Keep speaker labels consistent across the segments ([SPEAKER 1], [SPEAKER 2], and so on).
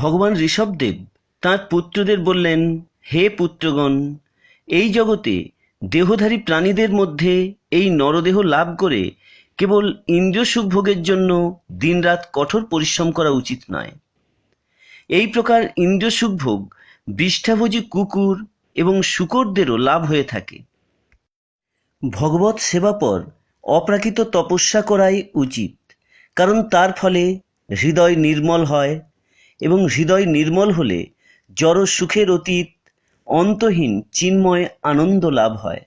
[SPEAKER 1] ভগবান ঋষভদেব তাঁর পুত্রদের বললেন, হে পুত্রগণ, এই জগতে দেহধারী প্রাণীদের মধ্যে এই নরদেহ লাভ করে কেবল ইন্দ্রিয় সুখ ভোগের জন্য দিনরাত কঠোর পরিশ্রম করা উচিত নয়। এই প্রকার ইন্দ্রিয় সুখ ভোগ বিষ্ঠাভোজী কুকুর এবং শুকরদেরও লাভ হয়ে থাকে। ভগবত সেবাপর অপ্রাকৃত তপস্যা করাই উচিত, কারণ তার ফলে হৃদয় নির্মল হয় এবং হৃদয় নির্মল হলে জড় সুখের অতীত, অন্তহীন চিন্ময় আনন্দ লাভ হয়।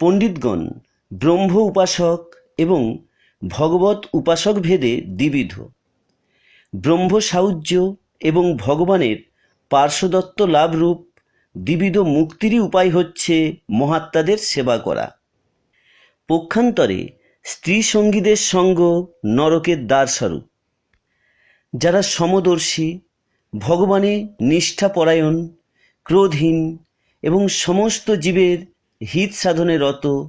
[SPEAKER 1] পণ্ডিতগণ, ব্রহ্ম উপাসক এবং ভগবত উপাসক ভেদে দ্বিবিধ। ব্রহ্ম সাহায্য এবং ভগবানের পার্শ্বদত্ত লাভরূপ দ্বিবিধ মুক্তিরই উপায় হচ্ছে মহাত্মাদের সেবা করা। পক্ষান্তরে স্ত্রী সঙ্গীদের সঙ্গ নরকের দ্বারস্বরূপ। যারা সমদর্শী, ভগবানে নিষ্ঠাপরায়ণ, ক্রোধহীন এবং সমস্ত জীবের হিত সাধনে রত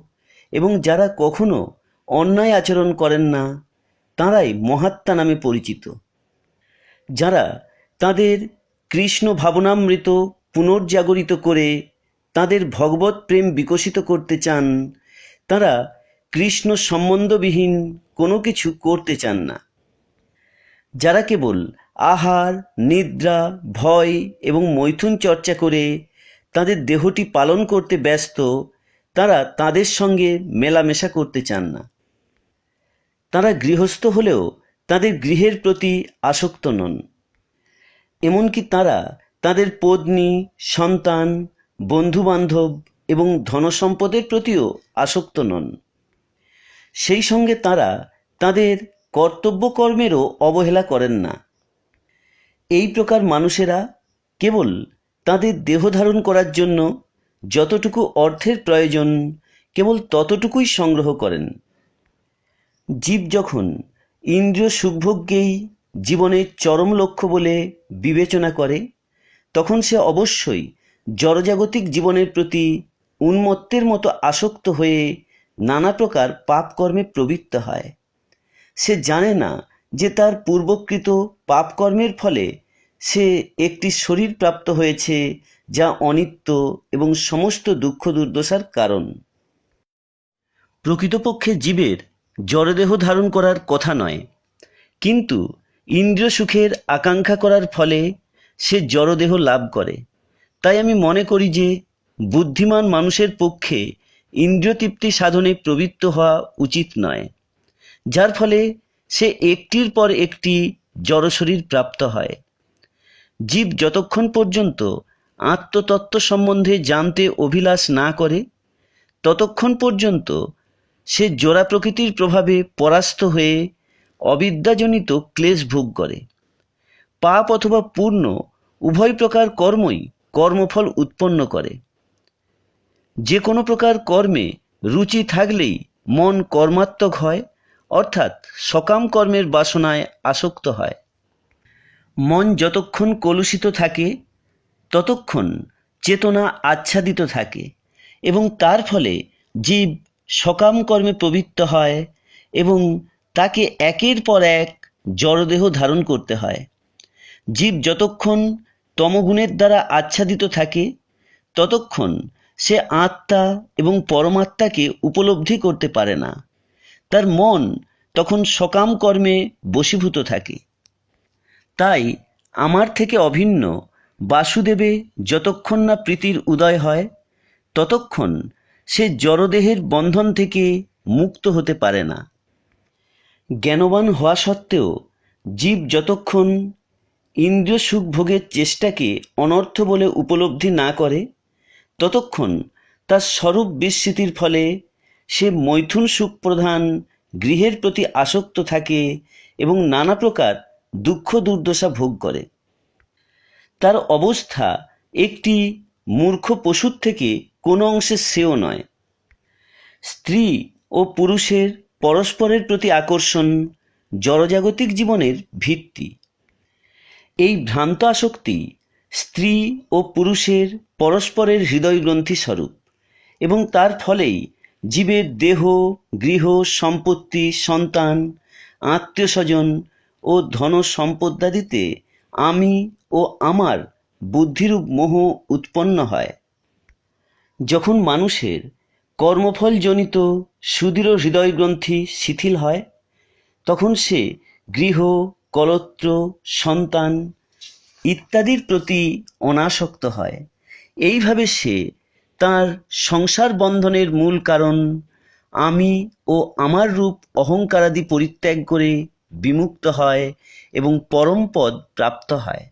[SPEAKER 1] এবং যারা কখনো অন্যায় আচরণ করেন না, তাঁরাই মহাত্মা নামে পরিচিত। যারা তাদের কৃষ্ণ ভাবনামৃত পুনর্জাগরিত করে তাদের ভগবত প্রেম বিকশিত করতে চান, তারা কৃষ্ণ সম্বন্ধবিহীন কোনো কিছু করতে চান না। যারা কেবল আহার, নিদ্রা, ভয় এবং মৈথুন চর্চা করে তাদের দেহটি পালন করতে ব্যস্ত, তারা তাদের সঙ্গে মেলামেশা করতে চান না। তারা গৃহস্থ হলেও তাদের গৃহের প্রতি আসক্ত নন। এমনকি তারা তাদের পত্নী, সন্তান, বন্ধুবান্ধব এবং ধনসম্পদের প্রতিও আসক্ত নন। সেই সঙ্গে তারা তাদের কর্তব্য কর্মেরও অবহেলা করেন না। এই প্রকার মানুষেরা কেবল তাদের দেহ ধারণ করার জন্য যতটুকু অর্থের প্রয়োজন কেবল ততটুকুই সংগ্রহ করেন। জীব যখন ইন্দ্রিয় সুখভোগকেই জীবনের চরম লক্ষ্য বলে বিবেচনা করে, তখন সে অবশ্যই জড়জাগতিক জীবনের প্রতি উন্মত্তের মতো আসক্ত হয়ে নানা প্রকার পাপকর্মে প্রবৃত্ত হয়। সে জানে না যে তার পূর্বকৃত পাপকর্মের ফলে সে একটি শরীর প্রাপ্ত হয়েছে যা অনিত্য এবং সমস্ত দুঃখ দুর্দশার কারণ। প্রকৃতপক্ষে জীবের জড়দেহ ধারণ করার কথা নয়, কিন্তু ইন্দ্রিয় সুখের আকাঙ্ক্ষা করার ফলে সে জড়দেহ লাভ করে। তাই আমি মনে করি যে বুদ্ধিমান মানুষের পক্ষে ইন্দ্রিয় তৃপ্তি সাধনে প্রবৃত্ত হওয়া উচিত নয়। যার ফলে সে একটির পর একটি জড়শরীর প্রাপ্ত হয়। জীব যতক্ষণ পর্যন্ত আত্মতত্ত্ব সম্বন্ধে জানতে অভিলাষ না করে, ততক্ষণ পর্যন্ত সে জোড়া প্রকৃতির প্রভাবে পরাস্ত হয়ে অবিদ্যাজনিত ক্লেশ ভোগ করে। পাপ অথবা পূর্ণ উভয় প্রকার কর্মই কর্মফল উৎপন্ন করে। যে কোনো প্রকার কর্মে রুচি থাকলেই মন কর্মাত্মক হয় অর্থাৎ সকাম কর্মের বাসনায় আসক্ত হয়। মন যতক্ষণ কলুষিত থাকে, ততক্ষণ চেতনা আচ্ছাদিত থাকে এবং তার ফলে জীব সকাম কর্মে প্রবৃত্ত হয় এবং তাকে একের পর এক জড়দেহ ধারণ করতে হয়। জীব যতক্ষণ তমগুণের দ্বারা আচ্ছাদিত থাকে, ততক্ষণ সে আত্মা এবং পরমাত্মাকে উপলব্ধি করতে পারে না। তার মন তখন সকাম কর্মে বশীভূত থাকে। তাই আমার থেকে অভিন্ন বাসুদেবে যতক্ষণ না প্রীতির উদয় হয়, ততক্ষণ সে জড়দেহের বন্ধন থেকে মুক্ত হতে পারে না। জ্ঞানবান হওয়া সত্ত্বেও জীব যতক্ষণ ইন্দ্রিয় সুখ ভোগের চেষ্টাকে অনর্থ বলে উপলব্ধি না করে, ততক্ষণ তার স্বরূপ বিস্মৃতির ফলে সে মৈথুন সুখ প্রধান গৃহের প্রতি আসক্ত থাকে এবং নানা প্রকার দুঃখ দুর্দশা ভোগ করে। তার অবস্থা একটি মূর্খ পশুর থেকে কোনো অংশে শ্রেয় নয়। স্ত্রী ও পুরুষের পরস্পরের প্রতি আকর্ষণ জড়জাগতিক জীবনের ভিত্তি। এই ভ্রান্ত আসক্তি স্ত্রী ও পুরুষের পরস্পরের হৃদয় গ্রন্থি স্বরূপ এবং তার ফলেই জীবের দেহ, গৃহ, সম্পত্তি, সন্তান আত্মীয় স্বজন ও ধন সম্পদাদিতে আমি ও আমার বুদ্ধিরূপ মোহ উৎপন্ন হয়। যখন মানুষের কর্মফলজনিত সুদৃঢ় হৃদয়গ্রন্থি শিথিল হয়, তখন সে গৃহ, কলত্র, সন্তান ইত্যাদির প্রতি অনাসক্ত হয়। এইভাবে সে তার সংসার বন্ধনের মূল কারণ, আমি ও আমার রূপ অহংকারাদি পরিত্যাগ করে বিমুক্ত হয় এবং পরমপদ প্রাপ্ত হয়।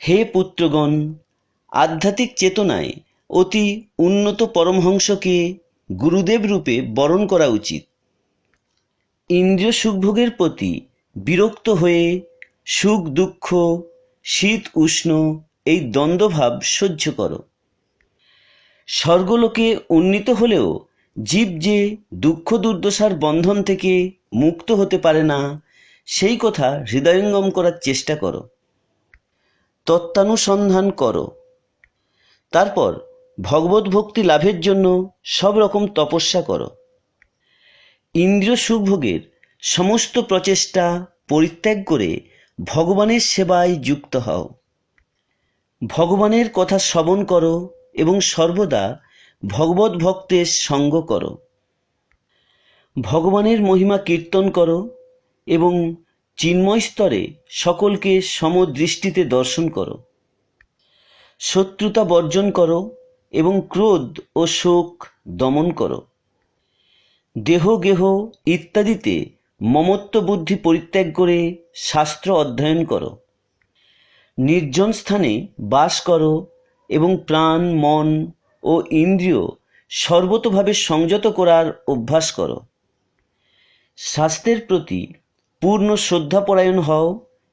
[SPEAKER 1] হে পুত্রগণ, আধ্যাত্মিক চেতনায় অতি উন্নত পরমহংসকে গুরুদেব রূপে বরণ করা উচিত। ইন্দ্রিয় সুখভোগের প্রতি বিরক্ত হয়ে সুখ দুঃখ, শীত উষ্ণ এই দ্বন্দ্বভাব সহ্য করো। স্বর্গলোকে উন্নীত হলেও জীব যে দুঃখ দুর্দশার বন্ধন থেকে মুক্ত হতে পারে না, সেই কথা হৃদয়ঙ্গম করার চেষ্টা করো। তত্ত্বানুসন্ধান করো। তারপর ভগবত ভক্তি লাভের জন্য সব রকম তপস্যা করো। ইন্দ্রিয় সুখভোগের সমস্ত প্রচেষ্টা পরিত্যাগ করে ভগবানের সেবায় যুক্ত হও। ভগবানের কথা শ্রবণ করো এবং সর্বদা ভগবত ভক্তের সঙ্গ করো। ভগবানের মহিমা কীর্তন করো এবং চিন্ময় স্তরে সকলকে সমদৃষ্টিতে দর্শন করো। শত্রুতা বর্জন করো এবং ক্রোধ ও শোক দমন করো। দেহ গেহ ইত্যাদিতে মমত্ব বুদ্ধি পরিত্যাগ করে শাস্ত্র অধ্যয়ন করো। নির্জন স্থানে বাস করো এবং প্রাণ, মন ও ইন্দ্রিয় সর্বতভাবে সংযত করার অভ্যাস করো। স্বাস্থ্যের প্রতি পূর্ণ শ্রদ্ধাপরায়ণ হও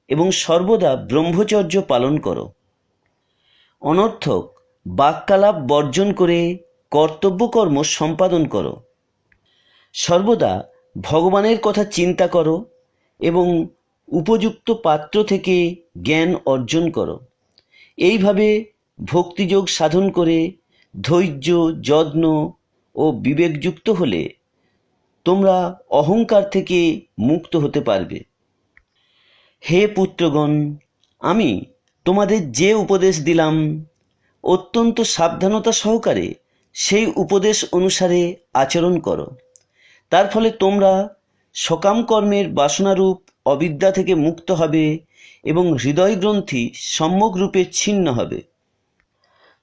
[SPEAKER 1] এবং সর্বদা ব্রহ্মচর্য পালন করো। অনর্থক বাক্যালাপ বর্জন করে কর্তব্যকর্ম সম্পাদন করো। সর্বদা ভগবানের কথা চিন্তা করো এবং উপযুক্ত পাত্র থেকে জ্ঞান অর্জন করো। এইভাবে ভক্তিযোগ সাধন করে ধৈর্য, যত্ন ও বিবেকযুক্ত হলে তোমরা অহংকার থেকে মুক্ত হতে পারবে। হে পুত্রগণ, আমি তোমাদের যে উপদেশ দিলাম, অত্যন্ত সাবধানতা সহকারে সেই উপদেশ অনুসারে আচরণ করো। তার ফলে তোমরা সকাম কর্মের বাসনারূপ অবিদ্যা থেকে মুক্ত হবে এবং হৃদয় গ্রন্থি সম্যক রূপে ছিন্ন হবে।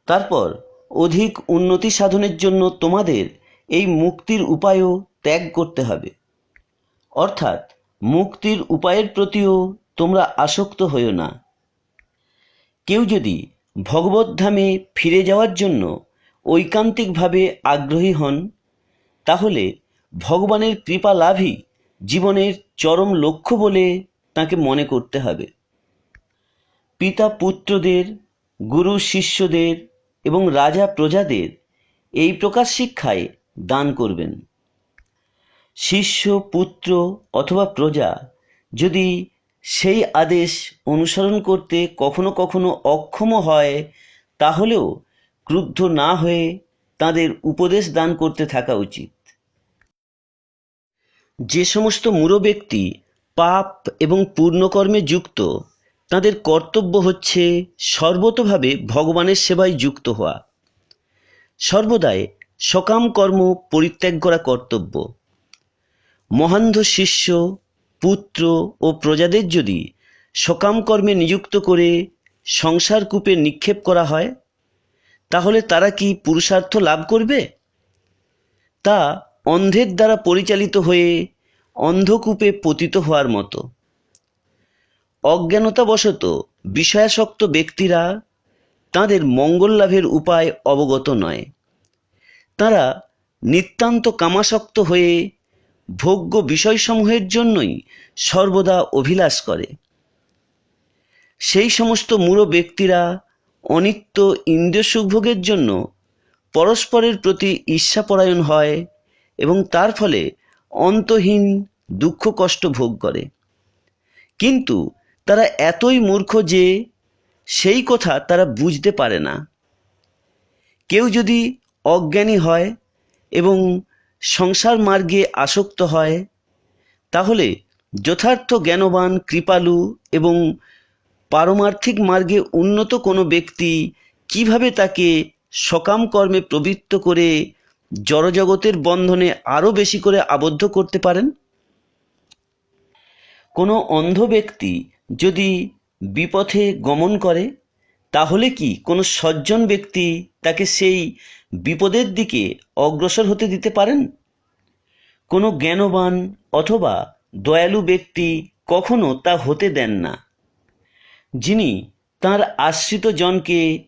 [SPEAKER 1] তারপর অধিক উন্নতি সাধনের জন্য তোমাদের এই মুক্তির উপায়ও ত্যাগ করতে হবে। অর্থাৎ মুক্তির উপায়ের প্রতিও তোমরা আসক্ত হইও না। কেউ যদি ভগবদ্ধামে ফিরে যাওয়ার জন্য ঐকান্তিকভাবে আগ্রহী হন, তাহলে ভগবানের কৃপা লাভই জীবনের চরম লক্ষ্য বলে তাকে মনে করতে হবে। পিতা পুত্রদের, গুরু শিষ্যদের এবং রাজা প্রজাদের এই প্রকার শিক্ষায় দান করবেন। শিষ্য, পুত্র অথবা প্রজা যদি সেই আদেশ অনুসরণ করতে কখনো কখনো অক্ষম হয়, তাহলেও ক্রুদ্ধ না হয়ে তাদের উপদেশ দান করতে থাকা উচিত। যে সমস্ত মূঢ় ব্যক্তি পাপ এবং পূর্ণকর্মে যুক্ত তাদের কর্তব্য হচ্ছে সর্বতভাবে ভগবানের সেবায় যুক্ত হওয়া। সর্বদাই সকাম কর্ম পরিত্যাগ করা কর্তব্য। মহান্ধ শিষ্য, পুত্র ও প্রজাদের যদি সকাম কর্মে নিযুক্ত করে সংসার কূপে নিক্ষেপ করা হয়, তাহলে তারা কি পুরুষার্থ লাভ করবে? তা অন্ধের দ্বারা পরিচালিত হয়ে অন্ধকূপে পতিত হওয়ার মতো। অজ্ঞানতাবশত বিষয়াসক্ত ব্যক্তিরা তাদের মঙ্গল লাভের উপায় অবগত নয়। তারা নিতান্ত কামাসক্ত হয়ে ভোগ্য বিষয়সমূহের জন্যই সর্বদা অভিলাষ করে। সেই সমস্ত মূঢ় ব্যক্তিরা অনিত্য ইন্দ্রিয় সুখভোগের জন্য পরস্পরের প্রতি ঈর্ষাপরায়ণ হয় এবং তার ফলে অন্তহীন দুঃখ কষ্ট ভোগ করে। কিন্তু তারা এতই মূর্খ যে সেই কথা তারা বুঝতে পারে না। কেউ যদি অজ্ঞানী হয় এবং সংসার মার্গে আসক্ত হয়, তাহলে যথার্থ জ্ঞানবান, কৃপালু এবং পারমার্থিক মার্গে উন্নত কোনো ব্যক্তি কীভাবে তাকে সকাম কর্মে প্রবৃত্ত করে জড়জগতের বন্ধনে আরও বেশি করে আবদ্ধ করতে পারেন? কোনো অন্ধ ব্যক্তি যদি বিপথে গমন করে, তাহলে কি কোনো সজ্জন ব্যক্তি তাকে সেই বিপদের দিকে অগ্রসর হতে দিতে পারেন? কোনো জ্ঞানবান অথবা দয়ালু ব্যক্তি কখনো তা হতে দেন না। যিনি তার আশ্রিত জনকে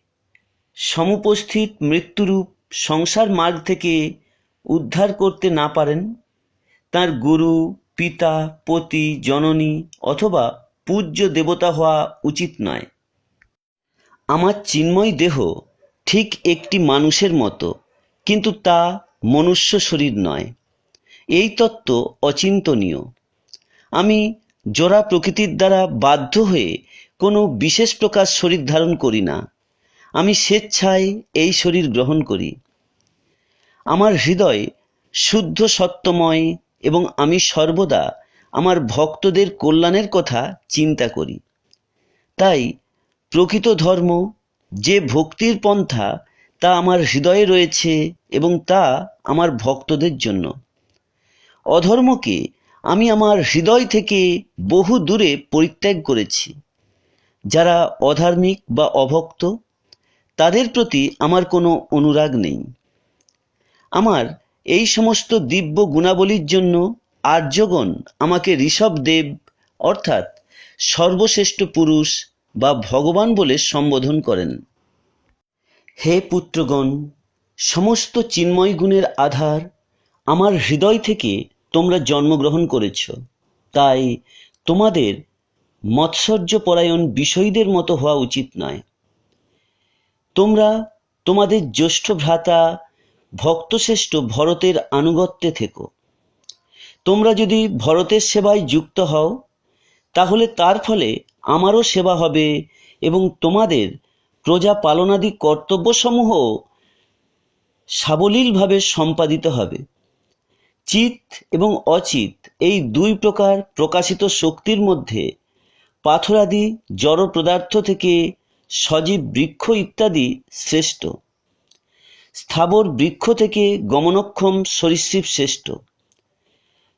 [SPEAKER 1] সমুপস্থিত মৃত্যুরূপ সংসার মার্গ থেকে উদ্ধার করতে না পারেন, তার গুরু পিতা, পতি, জননী অথবা পূজ্য দেবতা হওয়া উচিত নয়। আমার চিন্ময় দেহ ঠিক একটি মানুষের মতো, কিন্তু তা মনুষ্য শরীর নয়। এই তত্ত্ব অচিন্তনীয়। আমি জোড়া প্রকৃতির দ্বারা বাধ্য হয়ে কোনো বিশেষ প্রকার শরীর ধারণ করি না। আমি স্বেচ্ছায় এই শরীর গ্রহণ করি। আমার হৃদয় শুদ্ধ সত্যময় এবং আমি সর্বদা আমার ভক্তদের কল্যাণের কথা চিন্তা করি। তাই প্রকৃত ধর্ম, যে ভক্তির পন্থা, তা আমার হৃদয়ে রয়েছে এবং তা আমার ভক্তদের জন্য। অধর্মকে আমি আমার হৃদয় থেকে বহু দূরে পরিত্যাগ করেছি। যারা অধার্মিক বা অভক্ত, তাদের প্রতি আমার কোনো অনুরাগ নেই। আমার এই সমস্ত দিব্য গুণাবলীর জন্য আর্যগণ আমাকে ঋষভদেব অর্থাৎ সর্বশ্রেষ্ঠ পুরুষ বা ভগবান বলে সম্বোধন করেন। হে পুত্রগণ, সমস্ত চিন্ময় গুণের আধার আমার হৃদয় থেকে তোমরা জন্মগ্রহণ করেছ। তাই তোমাদের মৎসর্যপরায়ণ বিষয়ীদের মতো হওয়া উচিত নয়। তোমরা তোমাদের জ্যেষ্ঠ ভ্রাতা ভক্তশ্রেষ্ঠ ভরতের আনুগত্যে থেকো। তোমরা যদি ভরতের সেবায় যুক্ত হও, তাহলে তার ফলে আমারও সেবা হবে এবং তোমাদের প্রজা পালনাদি কর্তব্যসমূহ সাবলীলভাবে সম্পাদিত হবে। চিত এবং অচিত এই দুই প্রকার প্রকাশিত শক্তির মধ্যে পাথরাদি জড় পদার্থ থেকে সজীব বৃক্ষ ইত্যাদি শ্রেষ্ঠ। স্থাবর বৃক্ষ থেকে গমনক্ষম সরীসৃপ শ্রেষ্ঠ।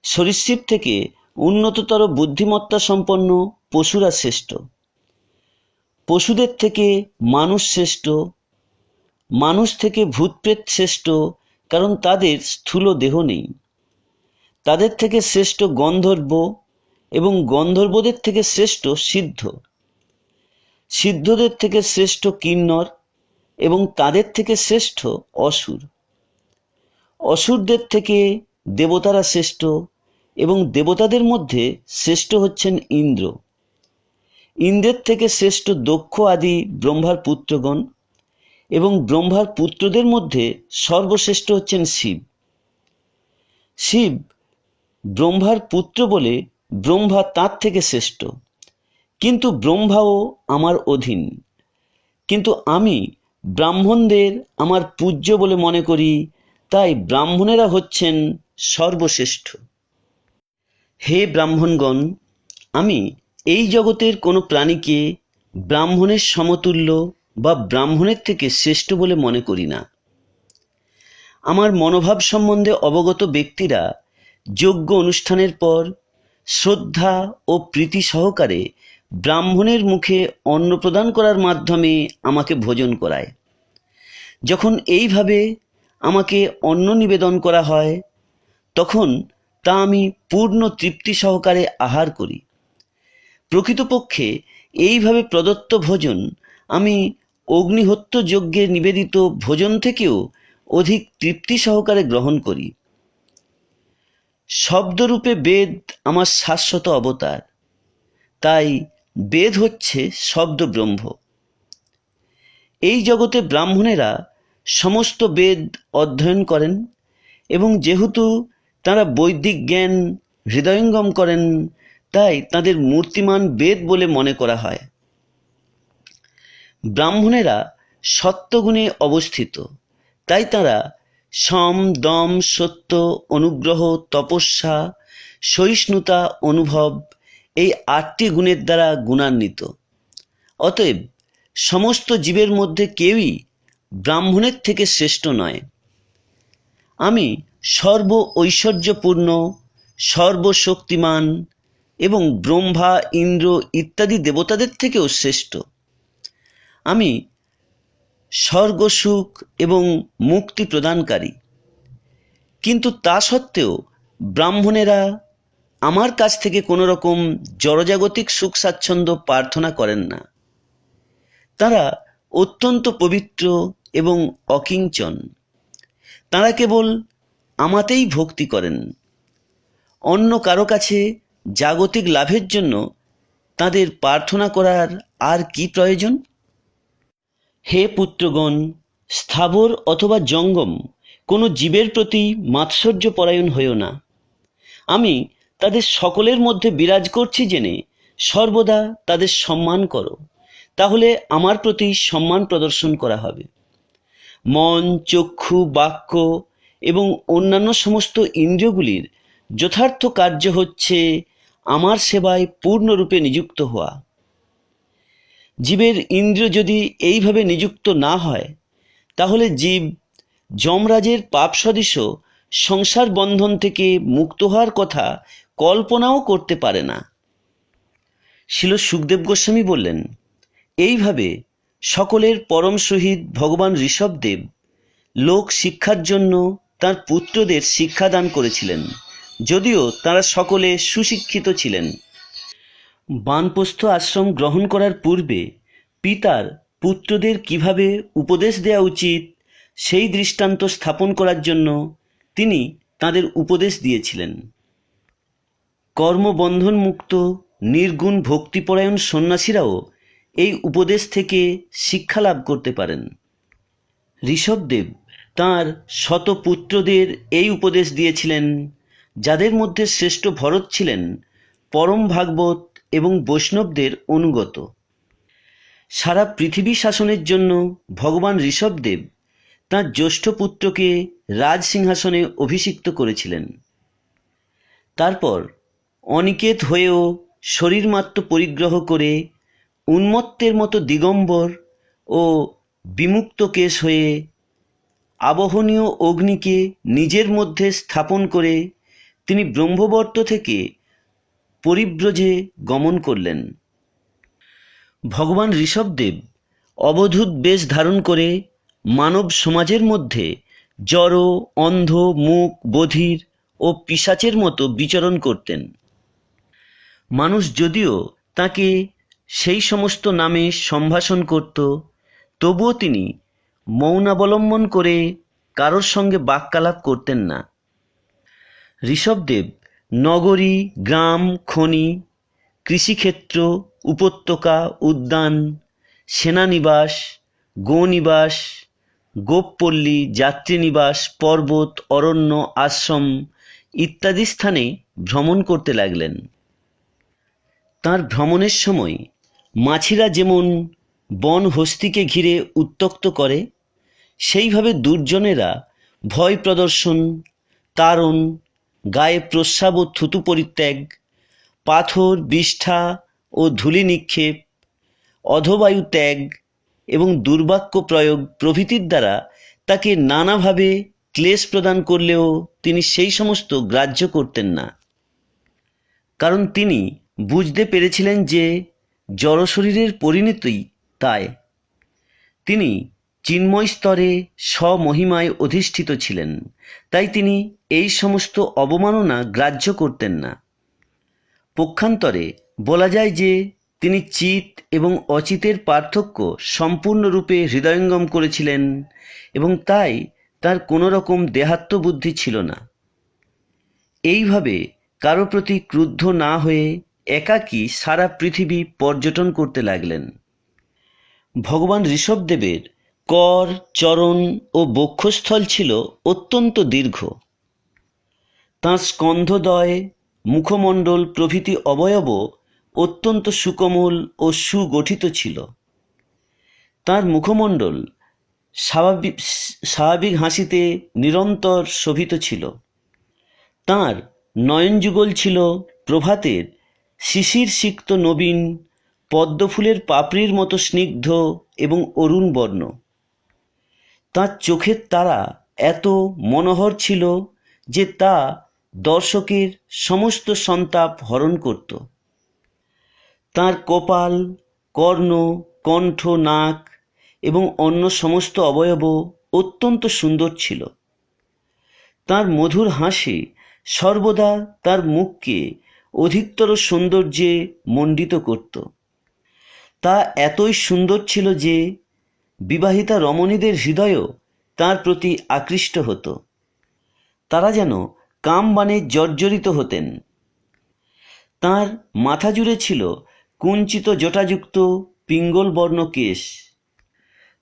[SPEAKER 1] সরীসৃপ থেকে উন্নততর বুদ্ধিমত্তা সম্পন্ন পশুরা শ্রেষ্ঠ। পশুদের থেকে মানুষ শ্রেষ্ঠ। মানুষ থেকে ভূতপ্রেত শ্রেষ্ঠ, কারণ তাদের স্থূল দেহ নেই। তাদের থেকে শ্রেষ্ঠ গন্ধর্ব এবং গন্ধর্বদের থেকে শ্রেষ্ঠ সিদ্ধ। সিদ্ধদের থেকে শ্রেষ্ঠ কিন্নর এবং তাদের থেকে শ্রেষ্ঠ অসুর। অসুরদের থেকে দেবতারা শ্রেষ্ঠ এবং দেবতাদের মধ্যে শ্রেষ্ঠ হচ্ছেন ইন্দ্র। ইন্দ্রের থেকে শ্রেষ্ঠ দক্ষ আদি ব্রহ্মার পুত্রগণ এবং ব্রহ্মার পুত্রদের মধ্যে সর্বশ্রেষ্ঠ হচ্ছেন শিব। শিব ব্রহ্মার পুত্র বলে ব্রহ্মা তাঁর থেকে শ্রেষ্ঠ। কিন্তু ব্রহ্মাও আমার অধীন। কিন্তু আমি ব্রাহ্মণদের আমার পূজ্য বলে মনে করি, তাই ব্রাহ্মণেরা হচ্ছেন সর্বশ্রেষ্ঠ। হে ব্রাহ্মণগণ, আমি এই জগতের কোনো প্রাণীকে ব্রাহ্মণের সমতুল্য বা ব্রাহ্মণের থেকে শ্রেষ্ঠ বলে মনে করি না। আমার মনোভাব সম্বন্ধে অবগত ব্যক্তিরা যোগ্য অনুষ্ঠানের পর শ্রদ্ধা ও প্রীতি সহকারে ব্রাহ্মণের মুখে অন্ন প্রদান করার মাধ্যমে আমাকে ভোজন করায়। যখন এইভাবে আমাকে অন্ন নিবেদন করা হয়, তখন তা আমি পূর্ণ তৃপ্তি সহকারে আহার করি। প্রকৃতপক্ষে এইভাবে প্রদত্ত ভোজন আমি অগ্নিহত্য যজ্ঞে নিবেদিত ভোজন থেকেও অধিক তৃপ্তি সহকারে গ্রহণ করি। শব্দরূপে বেদ আমার শাশ্বত অবতার। তাই বেদ হচ্ছে শব্দ ব্রহ্ম এই জগতে ব্রাহ্মণেরা সমস্ত বেদ অধ্যয়ন করেন এবং যেহেতু তারা বৈদিক জ্ঞান হৃদয়ঙ্গম করেন, তাই তাদের মূর্তিমান বেদ বলে মনে করা হয়। ব্রাহ্মণেরা সত্যগুণে অবস্থিত, তাই তারা সম, দম, সত্য, অনুগ্রহ, তপস্যা, সহিষ্ণুতা, অনুভব এই আটটি গুণের দ্বারা গুণান্বিত। অতএব সমস্ত জীবের মধ্যে কেউই ব্রাহ্মণের থেকে শ্রেষ্ঠ নয়। আমি সর্ব ঐশ্বর্যপূর্ণ, সর্বশক্তিমান এবং ব্রহ্মা, ইন্দ্র ইত্যাদি দেবতাদের থেকেও শ্রেষ্ঠ। আমি স্বর্গসুখ এবং মুক্তি প্রদানকারী। কিন্তু তা সত্ত্বেও ব্রাহ্মণেরা আমার কাছ থেকে কোনো রকম জড়জাগতিক সুখ স্বাচ্ছন্দ্য প্রার্থনা করেন না। তারা অত্যন্ত পবিত্র এবং অকিঞ্চন। তারা কেবল আমাতেই ভক্তি করেন। অন্য কারও কাছে জাগতিক লাভের জন্য তাদের প্রার্থনা করার আর কি প্রয়োজন? হে পুত্রগণ, স্থাবর অথবা জঙ্গম, কোনো জীবের প্রতি মাৎসর্য পরায়ণ হইও না। আমি তাদের সকলের মধ্যে বিরাজ করছি জেনে সর্বদা তাদের সম্মান করো। তাহলে আমার প্রতি সম্মান প্রদর্শন করা হবে। মন, চক্ষু, বাক্য এবং অন্যান্য সমস্ত ইন্দ্রিয়গুলির যথার্থ কার্য হচ্ছে আমার সেবায় পূর্ণরূপে নিযুক্ত হওয়া। জীবের ইন্দ্রিয় যদি এইভাবে নিযুক্ত না হয়, তাহলে জীব যমরাজের পাপ সদৃশ সংসার বন্ধন থেকে মুক্ত হওয়ার কথা কল্পনাও করতে পারে না। শিল সুখদেব গোস্বামী বললেন, এইভাবে সকলের পরম শহীদ ভগবান ঋষভদেব লোক শিক্ষার জন্য তার পুত্রদের শিক্ষাদান করেছিলেন, যদিও তারা সকলে সুশিক্ষিত ছিলেন। বানপ্রস্থ আশ্রম গ্রহণ করার পূর্বে পিতার পুত্রদের কীভাবে উপদেশ দেওয়া উচিত সেই দৃষ্টান্ত স্থাপন করার জন্য তিনি তাদের উপদেশ দিয়েছিলেন। কর্মবন্ধনমুক্ত, নির্গুণ ভক্তিপরায়ণ সন্ন্যাসীরাও এই উপদেশ থেকে শিক্ষা লাভ করতে পারেন। ঋষভদেব তাঁর শত পুত্রদের এই উপদেশ দিয়েছিলেন, যাদের মধ্যে শ্রেষ্ঠ ভরত ছিলেন পরম ভাগবত এবং বৈষ্ণবদের অনুগত। সারা পৃথিবী শাসনের জন্য ভগবান ঋষভদেব তাঁর জ্যেষ্ঠ পুত্রকে রাজ সিংহাসনে অভিষিক্ত করেছিলেন। তারপর অনিকেত হয়েও শরীরমাত্র পরিগ্রহ করে উন্মত্তের মতো দিগম্বর ও বিমুক্ত কেশ হয়ে আবহনীয় অগ্নিকে নিজের মধ্যে স্থাপন করে তিনি ব্রহ্মবর্ত থেকে পরিব্রজে গমন করলেন। ভগবান ঋষভদেব অবধূত বেশ ধারণ করে মানব সমাজের মধ্যে জড়, অন্ধ মুখ বধির ও পিসাচের মতো বিচরণ করতেন। মানুষ যদিও তাকে সেই সমস্ত নামে সম্ভাষণ করত, তবুও তিনি মৌনাবলম্বন করে কারোর সঙ্গে বাক্যালাপ করতেন না। ঋষভদেব নগরী, গ্রাম, খনি, কৃষিক্ষেত্র, উপত্যকা, উদ্যান, সেনানিবাস, গোনিবাস, গোপপল্লী, যাত্রীনিবাস, পর্বত, অরণ্য, আশ্রম ইত্যাদি স্থানে ভ্রমণ করতে লাগলেন। তার ভ্রমণের সময় মাছিরা যেমন বন হস্তিকে ঘিরে উত্তক্ত করে, সেইভাবে দুর্জনেরা ভয় প্রদর্শন, তারণ, গায়ে প্রস্রাব ও থুতু পরিত্যাগ, পাথর, বিষ্ঠা ও ধূলি নিক্ষেপ, অধবায়ু ত্যাগ এবং দুর্বাক্য প্রয়োগ প্রভৃতির দ্বারা তাকে নানাভাবে ক্লেশ প্রদান করলেও তিনি সেই সমস্ত গ্রাহ্য করতেন না। কারণ তিনি বুঝতে পেরেছিলেন যে জড়শরীরের পরিণতি তাই। তিনি চিন্ময় স্তরে স্বমহিমায় অধিষ্ঠিত ছিলেন, তাই তিনি এই সমস্ত অবমাননা গ্রাহ্য করতেন না। পক্ষান্তরে বলা যায় যে, তিনি চিত এবং অচিতের পার্থক্য সম্পূর্ণরূপে হৃদয়ঙ্গম করেছিলেন এবং তাই তার কোনো রকম দেহাত্মবুদ্ধি ছিল না। এইভাবে কারও প্রতি ক্রুদ্ধ না হয়ে একাকী সারা পৃথিবী পর্যটন করতে লাগলেন। ভগবান ঋষভদেবের কর, চরণ ও বক্ষস্থল ছিল অত্যন্ত দীর্ঘ। তাঁর স্কন্ধদ্বয় মুখমণ্ডল প্রভৃতি অবয়ব অত্যন্ত সুকোমল ও সুগঠিত ছিল। তার মুখমণ্ডল স্বাভাবিক স্বাভাবিক হাসিতে নিরন্তর শোভিত ছিল। তাঁর নয়নযুগল ছিল প্রভাতের শিশির সিক্ত নবীন, পদ্মফুলের পাপড়ির মতো স্নিগ্ধ এবং অরুণ বর্ণ। তাঁর চোখের তারা এত মনোহর ছিল যে তা দর্শকের সমস্ত সন্তাপ হরণ করত। তাঁর কপাল, কর্ণ, কণ্ঠ, নাক এবং অন্য সমস্ত অবয়ব অত্যন্ত সুন্দর ছিল। তার মধুর হাসি সর্বদা তার মুখকে অধিকতর সৌন্দর্যে মণ্ডিত করত। তা এতই সুন্দর ছিল যে বিবাহিতা রমণীদের হৃদয়ও তার প্রতি আকৃষ্ট হতো। তারা যেন কামবাণে জর্জরিত হতেন। তার মাথা জুড়ে ছিল কুঞ্চিত জটাযুক্ত পিঙ্গলবর্ণ কেশ।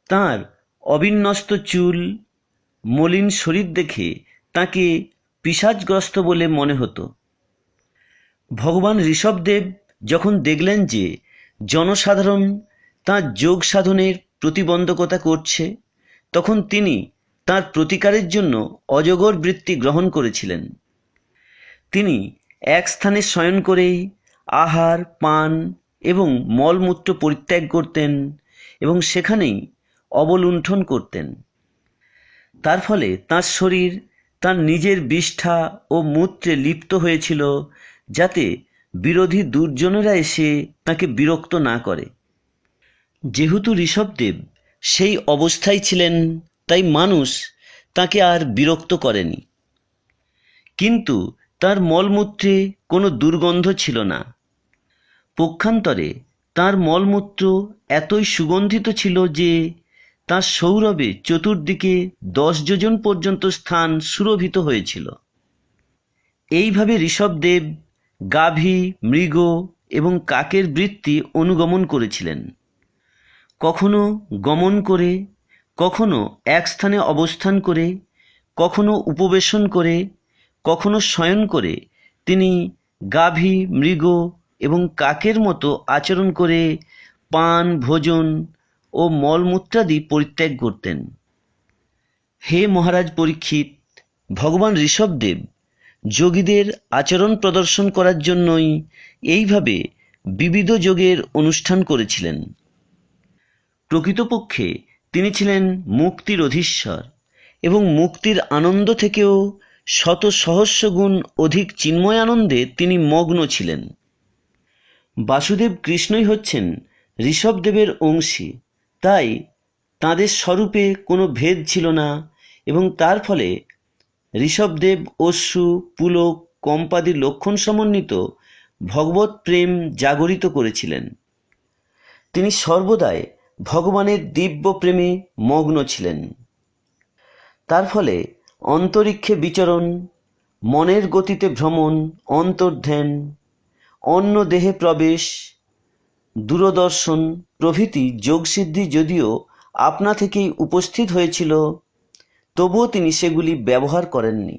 [SPEAKER 1] তার অবিন্যস্ত চুল, মলিন শরীর দেখে তাকে পিসাজগ্রস্ত বলে মনে হতো। ভগবান ঋষভদেব যখন দেখলেন যে জনসাধারণ তাঁর যোগ সাধনের প্রতিবন্ধকতা করছে, তখন তিনি তার প্রতিকারের জন্য অজগর বৃত্তি গ্রহণ করেছিলেন। তিনি এক স্থানে শয়ন করেই আহার, পান এবং মলমূত্র পরিত্যাগ করতেন এবং সেখানেই অবলুণ্ঠন করতেন। তার ফলে তার শরীর, তার নিজের বিষ্ঠা ও মূত্রে লিপ্ত হয়েছিল যাতে বিরোধী দুর্জনেরা এসে তাকে বিরক্ত না করে। যেহেতু ঋষভদেব সেই অবস্থায় ছিলেন, তাই মানুষ তাকে আর বিরক্ত করেনি। কিন্তু তার মলমূত্রে কোনো দুর্গন্ধ ছিল না। পক্ষান্তরে তার মলমূত্র এতই সুগন্ধিত ছিল যে তার সৌরভে চতুর্দিকে দশ যোজন পর্যন্ত স্থান সুরভিত হয়েছিল। এইভাবে ঋষভদেব গাভী, মৃগ এবং কাকের বৃত্তি অনুগমন করেছিলেন। কখনো গমন করে, কখনো এক স্থানে অবস্থান করে, কখনো উপবেশন করে, কখনো শয়ন করে তিনি গাভী, মৃগ এবং কাকের মতো আচরণ করে পান, ভোজন ও মলমূত্রাদি পরিত্যাগ করতেন। হে মহারাজ পরীক্ষিত, ভগবান ঋষভদেব যোগীদের আচরণ প্রদর্শন করার জন্যই এইভাবে বিবিধ যোগের অনুষ্ঠান করেছিলেন। প্রকৃতপক্ষে তিনি ছিলেন মুক্তির অধীশ্বর এবং মুক্তির আনন্দ থেকেও শত সহস্র গুণ অধিক চিন্ময় আনন্দে তিনি মগ্ন ছিলেন। বাসুদেব কৃষ্ণই হচ্ছেন ঋষভদেবের অংশী, তাই তাদের স্বরূপে কোনো ভেদ ছিল না এবং তার ফলে ঋষভদেব অশ্রু, পুলক, কম্পাদি লক্ষণ সমন্বিত ভগবত প্রেম জাগরিত করেছিলেন। তিনি সর্বদাই ভগবানের দিব্য প্রেমে মগ্ন ছিলেন। তার ফলে অন্তরিক্ষে বিচরণ, মনের গতিতে ভ্রমণ, অন্তর্ধ্যান, অন্য দেহে প্রবেশ, দূরদর্শন প্রভৃতি যোগসিদ্ধি যদিও আপনা থেকেই উপস্থিত হয়েছিল তবুও তিনি সেগুলি ব্যবহার করেননি।